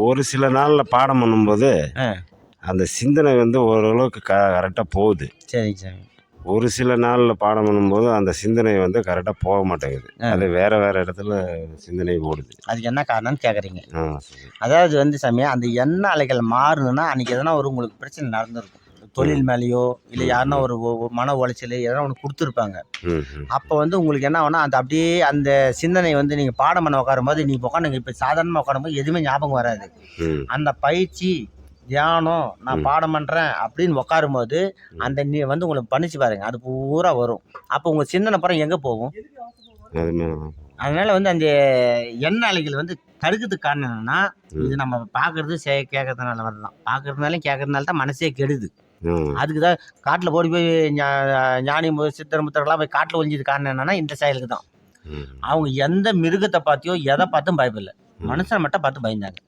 ஒரு சில நாளில் பாடம் பண்ணும்போது. அந்த சிந்தனை வந்து ஓரளவுக்கு க கரெக்டாக போகுது. சரிங்க சாமி ஒரு சில நாளில் பாடம் பண்ணும்போது அந்த சிந்தனை வந்து கரெக்டாக போக மாட்டேங்குது. அது வேறு வேறு இடத்துல சிந்தனை ஓடுது. அதுக்கு என்ன காரணம்னு கேட்குறீங்க சரி. அதாவது வந்து சாமி அந்த எண்ணெய் அலைகள் மாறணும்னா அன்றைக்கி எதனா ஒரு உங்களுக்கு பிரச்சனை நடந்திருக்கும். தொழில் மேலேயோ இல்லை யாருன்னா ஒரு மன உளைச்சல் எதனா ஒன்று கொடுத்துருப்பாங்க. அப்போ வந்து உங்களுக்கு என்ன ஆகும்னா அந்த அப்படியே அந்த சிந்தனை வந்து நீங்கள் பாடம் பண்ண உட்காரும்போது நீங்கள் உட்காந்துங்க இப்போ சாதாரணமாக உட்காரும்போது எதுவுமே ஞாபகம் வராது. அந்த பயிற்சி தியானம் நான். பாடம் பண்ணுறேன் அப்படின்னு உட்காரும்போது அந்த நீ வந்து உங்களுக்கு பண்ணிச்சு பாருங்க. அது பூரா வரும். அப்போ உங்கள் சிந்தனை புறம் எங்கே போகும்? அதனால வந்து அந்த எண்ணெய் அலைகள் வந்து தடுக்கிறதுக்கு காரணம் என்னன்னா. இது நம்ம பார்க்கறது சே கேட்கறதுனால வரலாம். பார்க்கறதுனாலும் கேட்கறதுனால தான் மனசே கெடுது. அதுக்கு தான் காட்டில் ஓடி போய் ஞானி சித்தர் முத்தரெல்லாம் போய் காட்டில் ஒழிஞ்சது காரணம் என்னன்னா இந்த செயலுக்கு தான் அவங்க எந்த மிருகத்தை பார்த்தியோ எதை பார்த்தும் பயப்படல. மனுஷனை மட்டும் பார்த்து பயந்தாங்க.